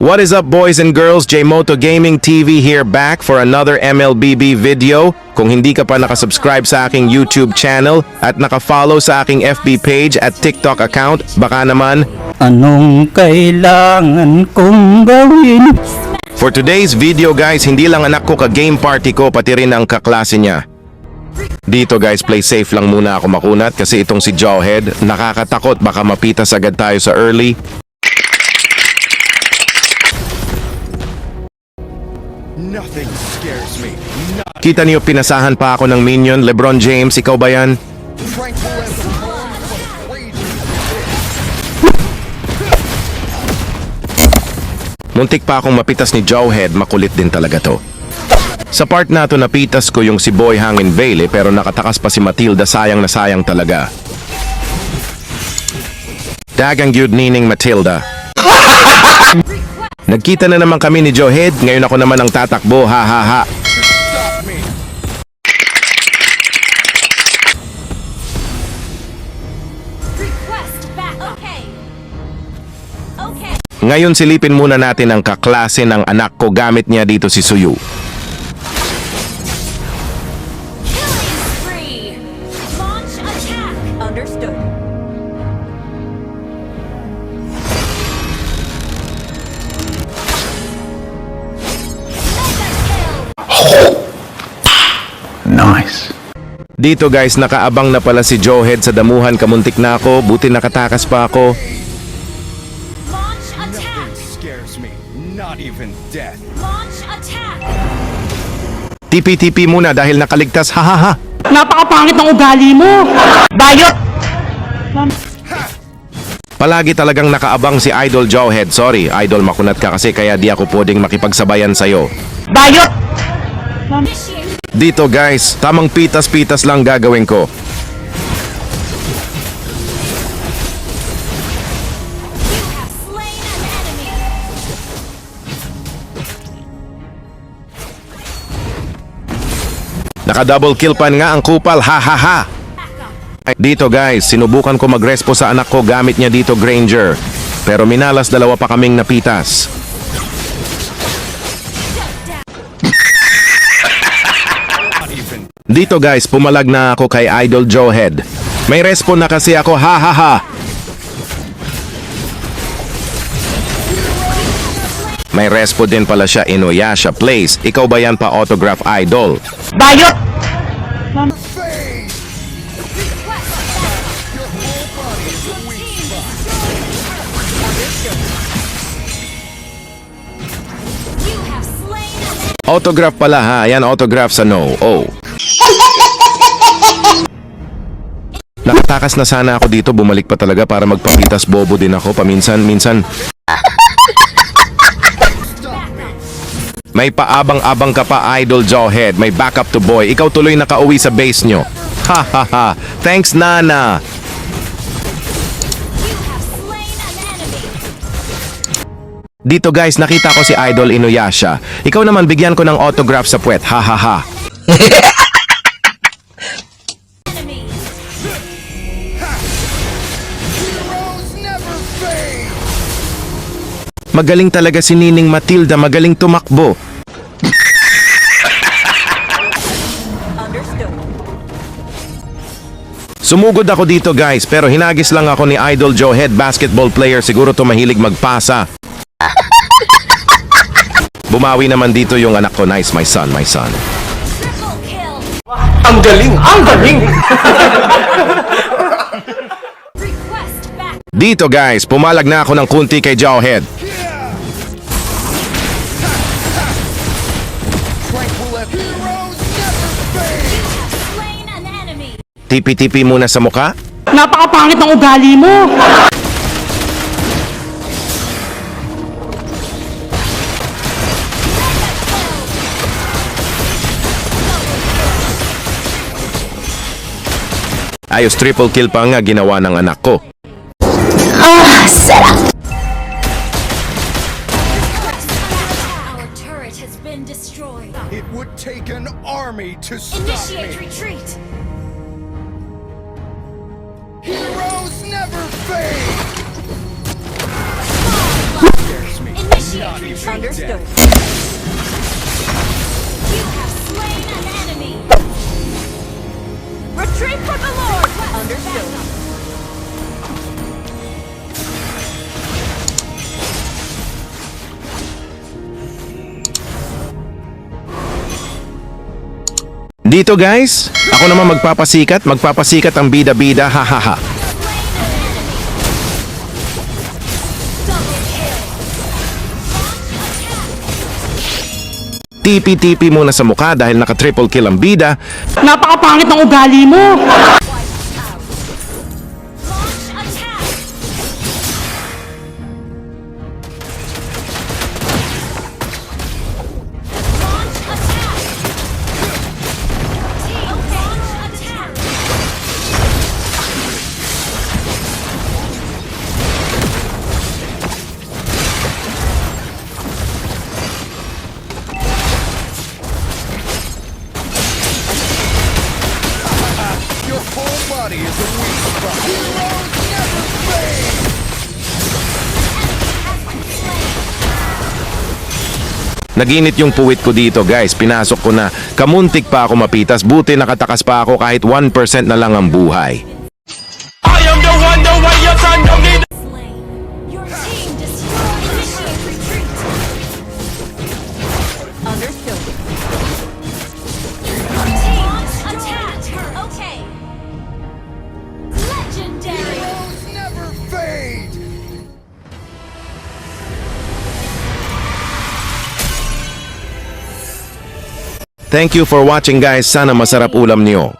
What is up boys and girls, Jmoto Gaming TV here back for another MLBB video. Kung hindi ka pa nakasubscribe sa aking YouTube channel at nakafollow sa aking FB page at TikTok account, baka naman Anong kailangan kong gawin? For today's video guys, hindi lang anak ko ka-game party ko, pati rin ang kaklase niya. Dito guys, play safe lang muna ako makunat kasi itong si Jawhead, nakakatakot baka mapitas agad tayo sa early. Nothing scares me. Not Kita niyo pinasahan pa ako ng minion, Lebron James, ikaw ba yan? Muntik pa akong mapitas ni Jawhead, makulit din talaga to. Sa part na to napitas ko yung si Boy Hangin Bailey pero nakatakas pa si Matilda sayang na sayang talaga. Dagang yun nining Matilda. Nagkita na naman kami ni Jawhead, ngayon ako naman ang tatakbo, ha ha ha. Ngayon silipin muna natin ang kaklase ng anak ko. Gamit niya dito si Suyu. Dito guys, nakaabang na pala si Jawhead sa damuhan, kamuntik na ako, buti nakatakas pa ako. Launch attack. Scares me. Not even death. Launch attack. Tipi-tipi muna dahil nakaligtas, ha ha ha. Napakapangit ng ugali mo! Bayot! Palagi talagang nakaabang si Idol Jawhead. Sorry, Idol makunat ka kasi kaya di ako pwedeng makipagsabayan sa'yo. Bayot! Dito guys, tamang pitas-pitas lang gagawin ko. Naka-double kill pan nga ang kupal, ha ha ha. Dito guys, sinubukan ko mag-respo sa anak ko gamit niya dito Granger. Pero minalas dalawa pa kaming napitas. Dito guys, pumalag na ako kay Idol Jawhead. May respo na kasi ako, ha ha ha. May respo din pala siya Inuyasha Place. Ikaw ba yan pa autograph idol? Bayot! Autograph pala ha. Yan autograph sa no. Oh. Nakatakas na sana ako dito. Bumalik pa talaga para magpapitas bobo din ako. Paminsan-minsan. May paabang-abang ka pa, Idol Jawhead. May backup to boy. Ikaw tuloy nakauwi sa base nyo. Ha ha ha. Thanks, Nana. Dito guys, nakita ko si Idol Inuyasha. Ikaw naman bigyan ko ng autograph sa puwet. Ha ha ha. Magaling talaga si Nining Matilda. Magaling tumakbo. Sumugod ako dito guys, pero hinagis lang ako ni Idol Jawhead basketball player. Siguro to mahilig magpasa. Bumawi naman dito yung anak ko. Nice, my son, my son. Ang galing! Ang galing! Dito guys, pumalag na ako ng kunti kay Jawhead. Tipi-tipi muna sa muka. Napakapangit ng ugali mo! Ayos triple kill pa nga ginawa ng anak ko. Our destroyed. It would take an army to stop Initiate me. retreat. Heroes never fade. Initiate Initiate retreat. Understood. You have slain an enemy. Retreat for the Lord! Understood. Dito guys, ako naman magpapasikat, magpapasikat ang bida-bida, hahaha. Tipi-tipi muna sa mukha dahil naka-triple kill ang bida. Napakapangit ng ugali mo. Naginit yung puwit ko dito guys, pinasok ko na. Kamuntik pa ako mapitas, buti nakatakas pa ako kahit 1% na lang ang buhay. Thank you for watching guys, sana masarap ulam niyo.